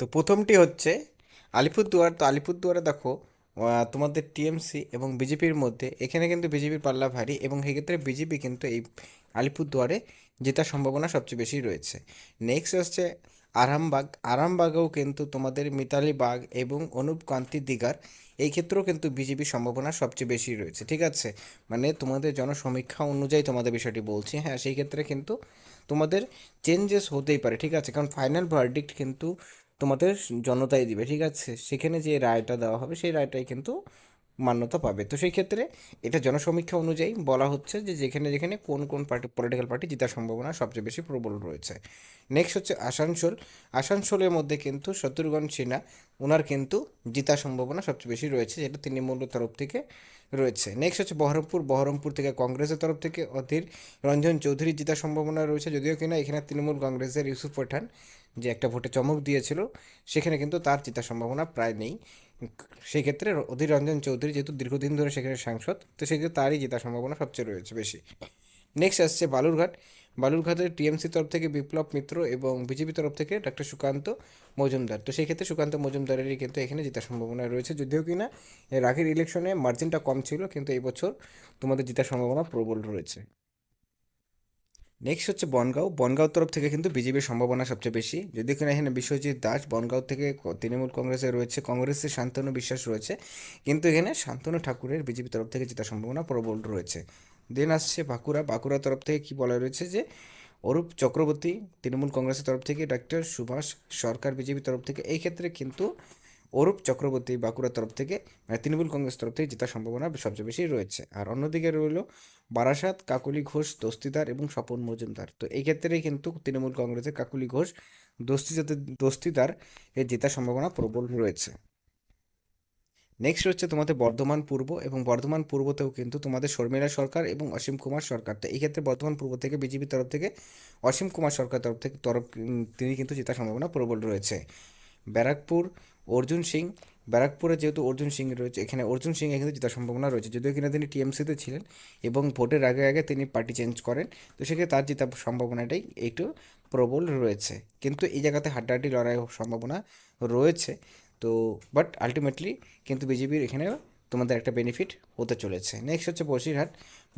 তো প্রথমটি হচ্ছে আলিপুরদুয়ার। তো আলিপুরদুয়ারে দেখো তোমাদের টিএমসি এবং বিজেপির মধ্যে, এখানে কিন্তু বিজেপির পাল্লা ভারী এবং সেক্ষেত্রে বিজেপি কিন্তু এই আলিপুরদুয়ারে জেতার সম্ভাবনা সবচেয়ে বেশি রয়েছে। নেক্সট হচ্ছে আরামবাগ। আরামবাগেও কিন্তু তোমাদের মিতালি বাগ এবং অনুপ কান্তি দিগার, এই ক্ষেত্রেও কিন্তু বিজেপির সম্ভাবনা সবচেয়ে বেশি রয়েছে। ঠিক আছে? মানে তোমাদের জনসমীক্ষা অনুযায়ী তোমাদের বিষয়টি বলছি। হ্যাঁ সেই ক্ষেত্রে কিন্তু তোমাদের চেঞ্জেস হতেই পারে। ঠিক আছে? কারণ ফাইনাল ভার্ডিক্ট কিন্তু তোমাদের জনতাই দিবে, ঠিক আছে? সেখানে যে রায়টা দেওয়া হবে, সেই রায়টাই কিন্তু মান্যতা পাবে। তো সেই ক্ষেত্রে এটা জনসমীক্ষা অনুযায়ী বলা হচ্ছে যে যেখানে যেখানে কোন কোন পার্টি পলিটিক্যাল পার্টি জেতার সম্ভাবনা সবচেয়ে বেশি প্রবল রয়েছে। নেক্সট হচ্ছে আসানসোল। আসানসোলের মধ্যে কিন্তু শত্রুঘ্ন সিনহা ওনার কিন্তু জেতার সম্ভাবনা সবচেয়ে বেশি রয়েছে, যেটা তৃণমূলের তরফ থেকে রয়েছে। নেক্সট হচ্ছে বহরমপুর। বহরমপুর থেকে কংগ্রেসের তরফ থেকে অধীর রঞ্জন চৌধুরী জেতার সম্ভাবনা রয়েছে, যদিও কিনা এখানে তৃণমূল কংগ্রেসের ইউসুফ পাঠান যে একটা ভোটে চমক দিয়েছিল, সেখানে কিন্তু তার জেতার সম্ভাবনা প্রায় নেই। সেই ক্ষেত্রে অধীর রঞ্জন চৌধুরী যেহেতু দীর্ঘদিন ধরে সেখানে সাংসদ, তো সেক্ষেত্রে তারই জেতার সম্ভাবনা সবচেয়ে রয়েছে বেশি। নেক্সট আসছে বালুরঘাট। বালুরঘাটের টিএমসি তরফ থেকে বিপ্লব মিত্র এবং বিজেপি তরফ থেকে ডক্টর সুকান্ত মজুমদার। তো সেই ক্ষেত্রে সুকান্ত মজুমদারেরই কিন্তু এখানে জেতার সম্ভাবনা রয়েছে। যদিও কিনা এর আগের ইলেকশনে মার্জিনটা কম ছিল, কিন্তু এই বছর তোমাদের জেতার সম্ভাবনা প্রবল রয়েছে। নেক্সট হচ্ছে বনগাঁও। বনগাঁও তরফ থেকে কিন্তু বিজেপির সম্ভাবনা সবচেয়ে বেশি। যদি কিনা এখানে বিশ্বজিৎ দাস বনগাঁও থেকে তৃণমূল কংগ্রেসে রয়েছে কংগ্রেসের শান্তনু বিশ্বাস রয়েছে, কিন্তু এখানে শান্তনু ঠাকুরের বিজেপি তরফ থেকে জেতার সম্ভাবনা প্রবল রয়েছে। দেন আসছে বাঁকুড়া। বাঁকুড়া তরফ থেকে কি বলা রয়েছে যে, অরূপ চক্রবর্তী তৃণমূল কংগ্রেসের তরফ থেকে ডাক্তার সুভাষ সরকার বিজেপি তরফ থেকে। এই ক্ষেত্রে কিন্তু অরূপ চক্রবর্তী বাঁকুড়ার তরফ থেকে মানে তৃণমূল কংগ্রেস তরফ থেকে জেতার সম্ভাবনা সবচেয়ে বেশি রয়েছে। আর অন্যদিকে রইল বারাসাত, কাকুলি ঘোষ, দস্তিদার এবং স্বপন মজুমদার। তো এই ক্ষেত্রে কিন্তু তৃণমূল কংগ্রেসের কাকুলি ঘোষ দস্তিদার দস্তিদার এর জেতার সম্ভাবনা প্রবল রয়েছে। নেক্সট হচ্ছে তোমাদের বর্ধমান পূর্ব এবং বর্ধমান পূর্বতেও কিন্তু তোমাদের শর্মিলা সরকার এবং অসীম কুমার সরকার। তো এই ক্ষেত্রে বর্ধমান পূর্ব থেকে বিজেপির তরফ থেকে, অসীম কুমার সরকার তরফ থেকে, তরফ তিনি কিন্তু জেতার সম্ভাবনা প্রবল রয়েছে। ব্যারাকপুর অর্জুন সিং, ব্যারাকপুরে যেহেতু অর্জুন সিং রয়েছে, এখানে অর্জুন সিং কিন্তু জেতার সম্ভাবনা রয়েছে। যদিও কিনা তিনি টিএমসিতে ছিলেন এবং ভোটের আগে আগে তিনি পার্টি চেঞ্জ করেন, তো সেক্ষেত্রে তার জেতার সম্ভাবনাটাই একটু প্রবল রয়েছে। কিন্তু এই জায়গাতে হাড্ডাহাড্ডি লড়াই সম্ভাবনা রয়েছে, তো বাট আলটিমেটলি কিন্তু বিজেপির এখানে তোমাদের একটা বেনিফিট হতে চলেছে। নেক্সট হচ্ছে বসিরহাট।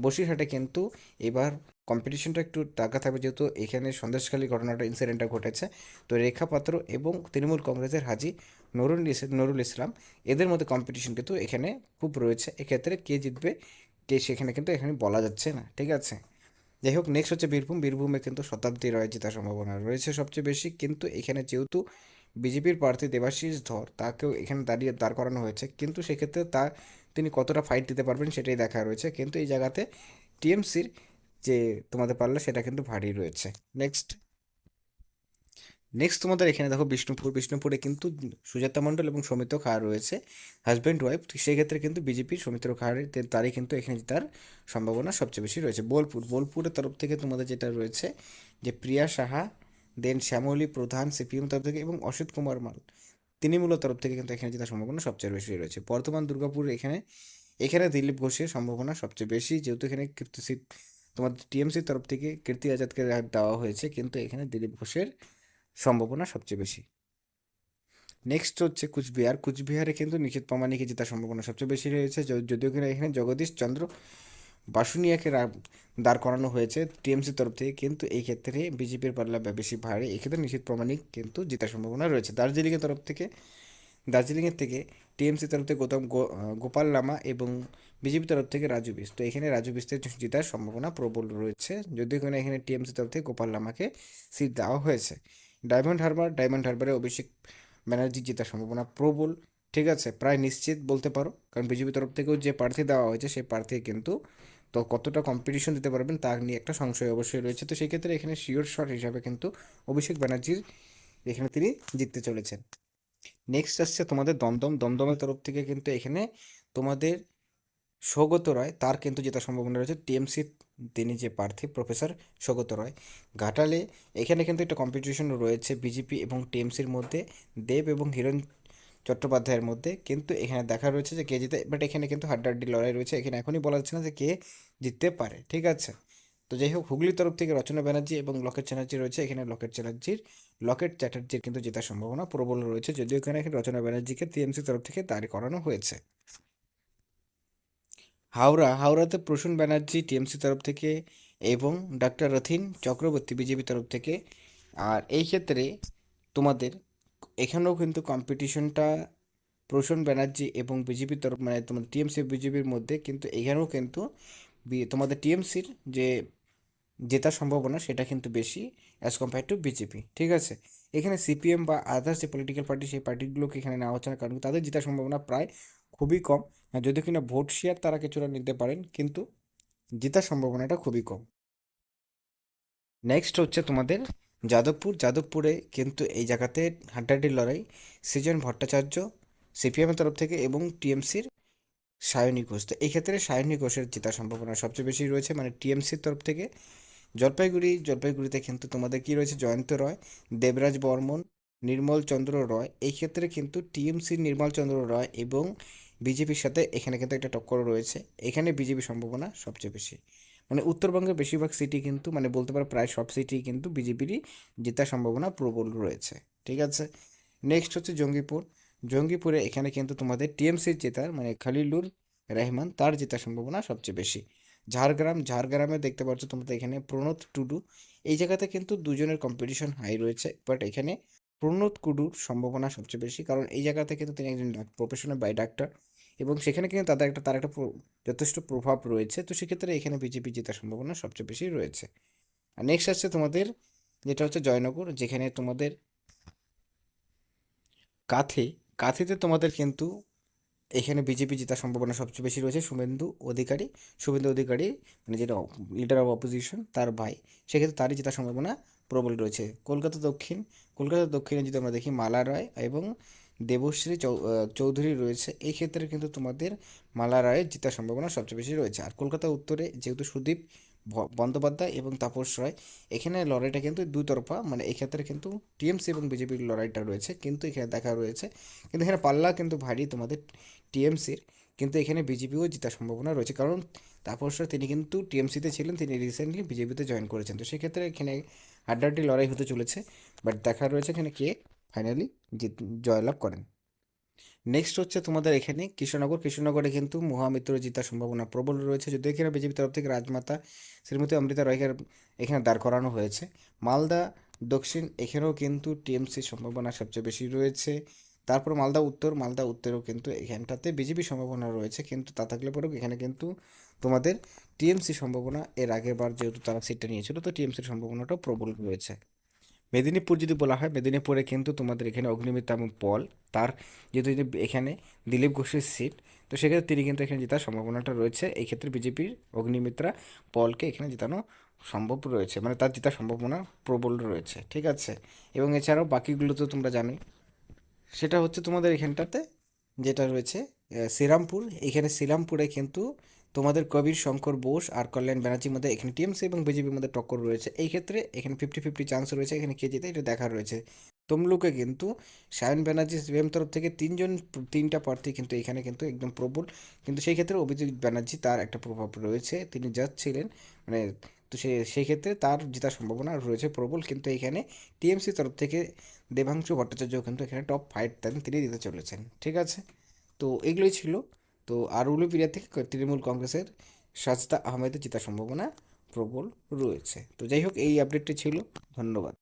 বসিরহাটে কিন্তু এবার কম্পিটিশনটা একটু টাকা থাকবে, যেহেতু এখানে সন্দেশখালী ঘটনাটা ইনসিডেন্টটা ঘটেছে। তো রেখা পাত্র এবং তৃণমূল কংগ্রেসের হাজি নুরুল নুরুল ইসলাম, এদের মধ্যে কম্পিটিশন কিন্তু এখানে খুব রয়েছে। এক্ষেত্রে কে জিতবে, কে সেখানে কিন্তু এখানে বলা যাচ্ছে না, ঠিক আছে? যাই হোক নেক্সট হচ্ছে বীরভূম। বীরভূমে কিন্তু শতাব্দী রয় জেতার সম্ভাবনা রয়েছে সবচেয়ে বেশি। কিন্তু এখানে যেহেতু বিজেপির প্রার্থী দেবাশিস ধর, তাকেও এখানে দাঁড়িয়ে দাঁড় করানো হয়েছে। কিন্তু সেক্ষেত্রে তা, তিনি কতটা ফাইট দিতে পারবেন সেটাই দেখা রয়েছে। কিন্তু এই জায়গাতে টিএমসির যে তোমাদের পাল্লা, সেটা কিন্তু ভারী রয়েছে। নেক্সট নেক্সট তোমাদের এখানে দেখো বিষ্ণুপুর। বিষ্ণুপুরে কিন্তু সুজাতা মণ্ডল এবং সৌমিত্র খাঁ রয়েছে। হাজব্যান্ড ওয়াইফ সেই ক্ষেত্রে কিন্তু বিজেপির সৌমিত্র খাঁর তারই কিন্তু এখানে তার সম্ভাবনা সবচেয়ে বেশি রয়েছে। বোলপুর। বোলপুরের তরফ থেকে তোমাদের যেটা রয়েছে যে প্রিয়া সাহা দেন শ্যামলী প্রধান সিপিএম তরফ থেকে এবং অসিত কুমার মাল তৃণমূলের তরফ থেকে কিন্তু এখানে জেতার সম্ভাবনা সবচেয়ে বেশি রয়েছে। বর্তমান দুর্গাপুর এখানে এখানে দিলীপ ঘোষের সম্ভাবনা সবচেয়ে বেশি। যেহেতু এখানে কীর্তি তোমাদের টিএমসির তরফ থেকে কীর্তি আজাদকে দেওয়া হয়েছে, কিন্তু এখানে দিলীপ ঘোষের সম্ভাবনা সবচেয়ে বেশি। নেক্সট হচ্ছে কুচবিহার। কুচবিহারে কিন্তু নিখিত প্রামাণিকে জেতার সম্ভাবনা সবচেয়ে বেশি রয়েছে। যদিও কিনা এখানে জগদীশ চন্দ্র বাসুনিয়াকে দাঁড় করানো হয়েছে টিএমসির তরফ থেকে, কিন্তু এই ক্ষেত্রে বিজেপির পাল্লা বেশি ভারী। এক্ষেত্রে নিশ্চিত প্রামাণিক কিন্তু জেতার সম্ভাবনা রয়েছে। দার্জিলিংয়ের তরফ থেকে, দার্জিলিংয়ের থেকে টিএমসি তরফ থেকে গৌতম গোপাল লামা এবং বিজেপি তরফ থেকে রাজু বিস তো এখানে রাজু বিস্তের জেতার সম্ভাবনা প্রবল রয়েছে। যদিও কিনা এখানে টিএমসি তরফ থেকে গোপাল লামাকে সিট দেওয়া হয়েছে। ডায়মন্ড হারবার, ডায়মন্ড হারবারে অভিষেক ব্যানার্জি জেতার সম্ভাবনা প্রবল। ঠিক আছে, প্রায় নিশ্চিত বলতে পারো। কারণ বিজেপি তরফ থেকেও যে প্রার্থী দেওয়া হয়েছে, সেই প্রার্থী কিন্তু তো কতটা কম্পিটিশন দিতে পারবেন তা নিয়ে একটা সংশয় অবশ্যই রয়েছে। তো সেই ক্ষেত্রে এখানে শিওর শট হিসাবে কিন্তু অভিষেক ব্যানার্জির এখানে তিনি জিততে চলেছেন। নেক্সট আসছে তোমাদের দমদম। দমদমের তরফ থেকে কিন্তু এখানে তোমাদের সৌগত রায়, তার কিন্তু জেতার সম্ভাবনা রয়েছে, টিএমসি তিনি যে প্রার্থী, প্রফেসর সৌগত রায়। ঘাটালে এখানে কিন্তু একটা কম্পিটিশন রয়েছে বিজেপি এবং টিএমসির মধ্যে, দেব এবং হিরণ চট্টোপাধ্যায়ের মধ্যে। কিন্তু এখানে দেখা রয়েছে যে কে জিতে বাট এখানে কিন্তু হাড্ডাহাড্ডি লড়াই রয়েছে। এখানে এখনই বলা যাচ্ছে না যে কে জিততে পারে, ঠিক আছে? তো যাই হোক, হুগলির তরফ থেকে রচনা ব্যানার্জি এবং লকেট চ্যাটার্জি রয়েছে। এখানে লকেট চ্যাটার্জির লকেট চ্যাটার্জির কিন্তু জেতার সম্ভাবনা প্রবল রয়েছে। যদিও এখানে রচনা ব্যানার্জিকে টিএমসি তরফ থেকে দাঁড় করানো হয়েছে। হাওড়া, হাওড়াতে প্রসূন ব্যানার্জি টিএমসি তরফ থেকে এবং ডাক্তার রথিন চক্রবর্তী বিজেপি তরফ থেকে। আর এই ক্ষেত্রে তোমাদের এখানেও কিন্তু কম্পিটিশনটা প্রসূন ব্যানার্জি এবং বিজেপির তরফ মানে তোমাদের টিএমসি, বিজেপির মধ্যে কিন্তু এখানেও কিন্তু তোমাদের টিএমসির যে জেতার সম্ভাবনা সেটা কিন্তু বেশি অ্যাজ কম্পেয়ার টু বিজেপি। ঠিক আছে? এখানে সিপিএম বা আদার্স যে পলিটিক্যাল পার্টি সেই পার্টিগুলোকে এখানে নেওয়া হচ্ছে না কারণ তাদের জেতার সম্ভাবনা প্রায় খুবই কম। আর যদিও কিনা ভোট শেয়ার তারা কিছুটা নিতে পারেন, কিন্তু জেতার সম্ভাবনাটা খুবই কম। নেক্সট হচ্ছে তোমাদের যাদবপুর। যাদবপুরে কিন্তু এই জায়গাতে হাড্ডাহাড্ডির লড়াই, সৃজন ভট্টাচার্য সিপিএমের তরফ থেকে এবং টিএমসির সায়নী ঘোষ। তো এই ক্ষেত্রে সায়নী ঘোষের জেতার সম্ভাবনা সবচেয়ে বেশি রয়েছে মানে টিএমসির তরফ থেকে। জলপাইগুড়ি, জলপাইগুড়িতে কিন্তু তোমাদের কি রয়েছে? জয়ন্ত রয়, দেবরাজ বর্মন, নির্মল চন্দ্র রয়। এই ক্ষেত্রে কিন্তু টিএমসির নির্মল চন্দ্র রয় এবং বিজেপির সাথে এখানে কিন্তু একটা টক্কর রয়েছে। এখানে বিজেপি সম্ভাবনা সবচেয়ে বেশি। মানে উত্তরবঙ্গের বেশিরভাগ সিটি কিন্তু মানে বলতে পারো প্রায় সব সিটি কিন্তু বিজেপিরই জেতার সম্ভাবনা প্রবল রয়েছে। ঠিক আছে? নেক্সট হচ্ছে জঙ্গিপুর। জঙ্গিপুরে এখানে কিন্তু তোমাদের টিএমসির জেতার মানে খালিলুর রহমান, তার জেতার সম্ভাবনা সবচেয়ে বেশি। ঝাড়গ্রাম, ঝাড়গ্রামে দেখতে পাচ্ছ তোমরা এখানে প্রণোদ টুডু। এই জায়গাতে কিন্তু দুজনের কম্পিটিশন হাই রয়েছে বাট এখানে প্রণোদ কুডুর সম্ভাবনা সবচেয়ে বেশি। কারণ এই জায়গাতে কিন্তু তিনি একজন প্রফেশনাল বাই ডাক্তার এবং সেখানে কিন্তু তাদের একটা তার একটা যথেষ্ট প্রভাব রয়েছে। তো সেক্ষেত্রে এখানে বিজেপি জেতার সম্ভাবনা সবচেয়ে বেশি রয়েছে। আর নেক্সট আসছে তোমাদের, যেটা হচ্ছে জয়নগর, যেখানে তোমাদের কাথে কাথিতে তোমাদের কিন্তু এখানে বিজেপি জেতার সম্ভাবনা সবচেয়ে বেশি রয়েছে। শুভেন্দু অধিকারী শুভেন্দু অধিকারী মানে যেটা লিডার অফ অপোজিশন তার ভাই। সেক্ষেত্রে তারই জেতার সম্ভাবনা প্রবল রয়েছে। কলকাতা দক্ষিণ কলকাতা দক্ষিণে যদি আমরা দেখি মালা রায় এবং দেবশ্রী চৌধুরী রয়েছে, এই ক্ষেত্রে কিন্তু তোমাদের মালা রায়ের জেতার সম্ভাবনা সবচেয়ে বেশি রয়েছে। আর কলকাতা উত্তরে যেহেতু সুদীপ বন্দ্যোপাধ্যায় এবং তাপস রায়, এখানে লড়াইটা কিন্তু দুতরফা মানে এক্ষেত্রে কিন্তু টিএমসি এবং বিজেপির লড়াইটা রয়েছে, কিন্তু এখানে দেখা রয়েছে, কিন্তু এখানে পাল্লা কিন্তু ভারী তোমাদের টিএমসির। কিন্তু এখানে বিজেপিও জেতার সম্ভাবনা রয়েছে। কারণ তাপস রায়, তিনি কিন্তু টিএমসিতে ছিলেন, তিনি রিসেন্টলি বিজেপিতে জয়েন করেছেন। তো সেক্ষেত্রে এখানে হাড্ডাহাড্ডি লড়াই হতে চলেছে। বাট দেখা রয়েছে এখানে কে ফাইনালি জিত, জয়লাভ করেন। নেক্সট হচ্ছে তোমাদের এখানে কৃষ্ণনগর। কৃষ্ণনগরে কিন্তু মহামিত্র জেতার সম্ভাবনা প্রবল রয়েছে। যদিও এখানে বিজেপি তরফ থেকে রাজমাতা শ্রীমতী অমৃতা রয়কে এখানে দাঁড় করানো হয়েছে। মালদা, দক্ষিণ, এখানেও কিন্তু টিএমসির সম্ভাবনা সবচেয়ে বেশি রয়েছে। তারপর মালদা উত্তর, মালদা উত্তরেও কিন্তু এখানটাতে বিজেপি সম্ভাবনা রয়েছে, কিন্তু তা থাকলে পরেও এখানে কিন্তু তোমাদের টিএমসি সম্ভাবনা এর আগের বার যেহেতু তারা সিটটা নিয়েছিল, তো টিএমসির সম্ভাবনাটাও প্রবল রয়েছে। মেদিনীপুর যদি বলা হয়, মেদিনীপুরে কিন্তু তোমাদের এখানে অগ্নিমিত্রা এবং পল, তার যেহেতু এখানে দিলীপ ঘোষের সিট, তো সেক্ষেত্রে তিনি কিন্তু এখানে জেতার সম্ভাবনাটা রয়েছে। এই ক্ষেত্রে বিজেপির অগ্নিমিত্রা পলকে এখানে জেতানো সম্ভব রয়েছে মানে তার জেতার সম্ভাবনা প্রবল রয়েছে, ঠিক আছে? এবং এছাড়াও বাকিগুলো তো তোমরা জানোই। সেটা হচ্ছে তোমাদের এখানটাতে, যেটা রয়েছে শ্রীরামপুর। এখানে শ্রীরামপুরে কিন্তু তোমাদের কবির শঙ্কর বোস আর কল্যাণ ব্যানার্জির মধ্যে এখানে টিএমসি এবং বিজেপির মধ্যে টক্কর রয়েছে। এই ক্ষেত্রে এখানে ফিফটি ফিফটি চান্স রয়েছে, এখানে কে জিতে এটা দেখা রয়েছে। তমলুকে কিন্তু সায়ন ব্যানার্জি সিপিএম তরফ থেকে তিনজন, তিনটা প্রার্থী কিন্তু এখানে কিন্তু একদম প্রবল। কিন্তু সেই ক্ষেত্রে অভিজিৎ ব্যানার্জি তার একটা প্রভাব রয়েছে। তিনি জাজ ছিলেন মানে তো সে, সেই ক্ষেত্রে তার জেতার সম্ভাবনা রয়েছে প্রবল। কিন্তু এখানে টিএমসি তরফ থেকে দেবাংশু ভট্টাচার্য কিন্তু এখানে টপ ফাইভ তাদের তিনি দিতে চলেছেন, ঠিক আছে? তো এগুলোই ছিল। তো আর উলুপিরিয়া থেকে তৃণমূল কংগ্রেসের সাজদা আহমেদের জেতার সম্ভাবনা প্রবল রয়েছে। তো যাই হোক, এই আপডেটটি ছিল। ধন্যবাদ।